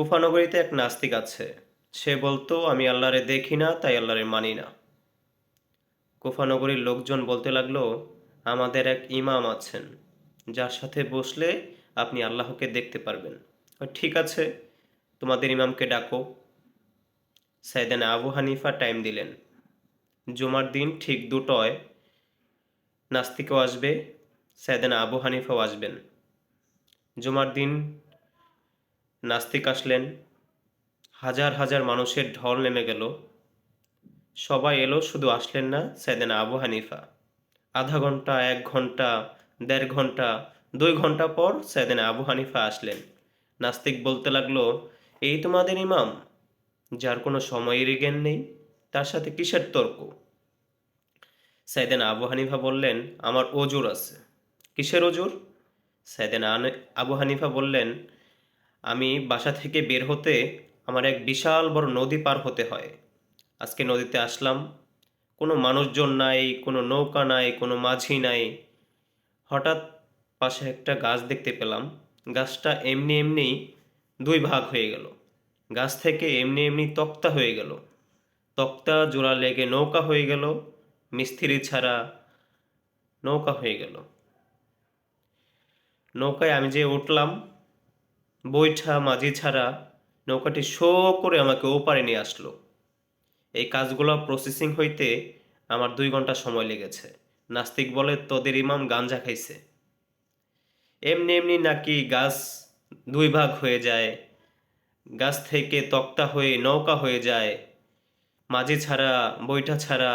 কুফানগরীতে এক নাস্তিক আছে। সে বলতো, আমি আল্লাহরে দেখি না, তাই আল্লাহরে মানি না। কুফানগরীর লোকজন বলতে লাগল, আমাদের এক ইমাম আছেন, যার সাথে বসলে আপনি আল্লাহকে দেখতে পারবেন। ঠিক আছে, তোমাদের ইমামকে ডাকো। সাইদান আবু হানিফা টাইম দিলেন। জুমার দিন ঠিক দুটোয় নাস্তিকও আসবে, সাইদান আবু হানিফাও আসবেন। জুমার দিন নাস্তিক আসলেন। হাজার হাজার মানুষের ঢল নেমে গেল। সবাই এলো, শুধু আসলেন না সেদিন আবু হানিফা। আধা ঘণ্টা, এক ঘণ্টা, দেড় ঘণ্টা, দুই ঘণ্টা পর সেদিন আবু হানিফা আসলেন। নাস্তিক বলতে লাগল, এই তোমাদের ইমাম, যার কোনো সময়েরই জ্ঞান নেই, তার সাথে কিসের তর্ক? সাইদেন আবু হানিফা বললেন, আমার অজুর আছে। কিসের অজুর? সাইদেন আবু হানিফা বললেন আমি বাসা থেকে বের হতে আমার এক বিশাল বড় নদী পার হতে হয়। আজকে নদীতে আসলাম। কোনো মানুষজন নাই, কোনো নৌকা নাই, কোনো মাঝি নাই। হঠাৎ পাশে একটা গাছ দেখতে পেলাম। গাছটা এমনি এমনি দুই ভাগ হয়ে গেল। গাছ থেকে এমনি এমনি তক্তা হয়ে গেল। তক্তা জোড়া লেগে নৌকা হয়ে গেল। মিস্ত্রি ছাড়া নৌকা হয়ে গেল। নৌকায় আমি যে উঠলাম বৈঠা মাঝি ছাড়া নৌকাটি শো করে আমাকে ওপারে নিয়ে আসলো। এই কাজগুলো প্রসেসিং হইতে আমার দুই ঘণ্টা সময় লেগেছে। নাস্তিক বলে তোদের ইমাম গাঞ্জা খাইছে। এমনি এমনি নাকি গাছ দুই ভাগ হয়ে যায়, গাছ থেকে তক্তা হয়ে নৌকা হয়ে যায়, মাঝি ছাড়া, বৈঠা ছাড়া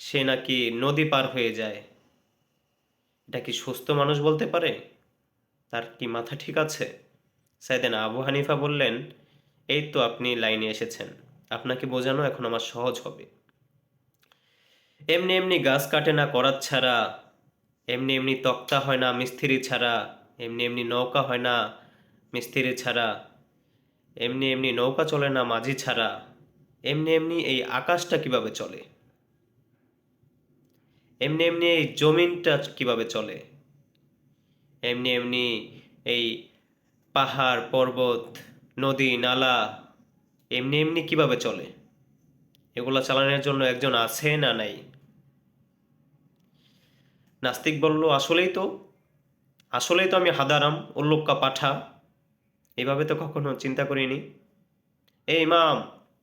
সে নাকি নদী পার হয়ে যায়। এটা কি সুস্থ মানুষ বলতে পারে? তার কি মাথা ঠিক আছে? সাইদেন আবু হানিফা বললেন, এই তো আপনি লাইনে এসেছেন। আপনাকে বোঝানো এখন আমার সহজ হবে। এমনি এমনি গাছ কাটে না করাত ছাড়া, এমনি এমনি তক্তা হয় না মিস্ত্রি ছাড়া, এমনি এমনি নৌকা হয় না মিস্ত্রি ছাড়া, এমনি এমনি নৌকা চলে না মাঝি ছাড়া, এমনি এমনি এই আকাশটা কীভাবে চলে? এমনি এমনি এই জমিনটা কীভাবে চলে? এমনি এমনি এই পাহাড়, পর্বত, নদী, নালা, এমনি এমনি কীভাবে চলে? এগুলো চালানোর জন্য একজন আছে না নাই? নাস্তিক বলল, আসলেই তো আসলেই তো আমি হাদারাম, উল্লুক্কা পাঠা। এভাবে তো কখনো চিন্তা করিনি। এই ইমাম,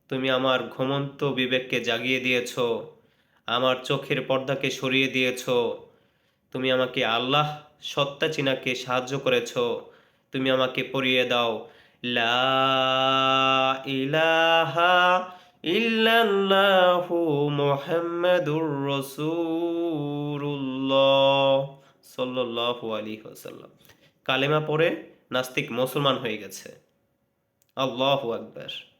তুমি আমার ঘুমন্ত বিবেককে জাগিয়ে দিয়েছ, আমার চোখের পর্দাকে সরিয়ে দিয়েছ, তুমি আমাকে আল্লাহ, সত্তা চিনাকে সাহায্য করেছ তুমি আমাকে পড়িয়ে দাও। লা ইলাহা ইল্লাল্লাহু মুহাম্মাদুর রাসূলুল্লাহ সাল্লাল্লাহু আলাইহি ওয়াসাল্লাম। কালেমা পড়ে নাস্তিক মুসলমান হয়ে গেছে। আল্লাহু আকবার।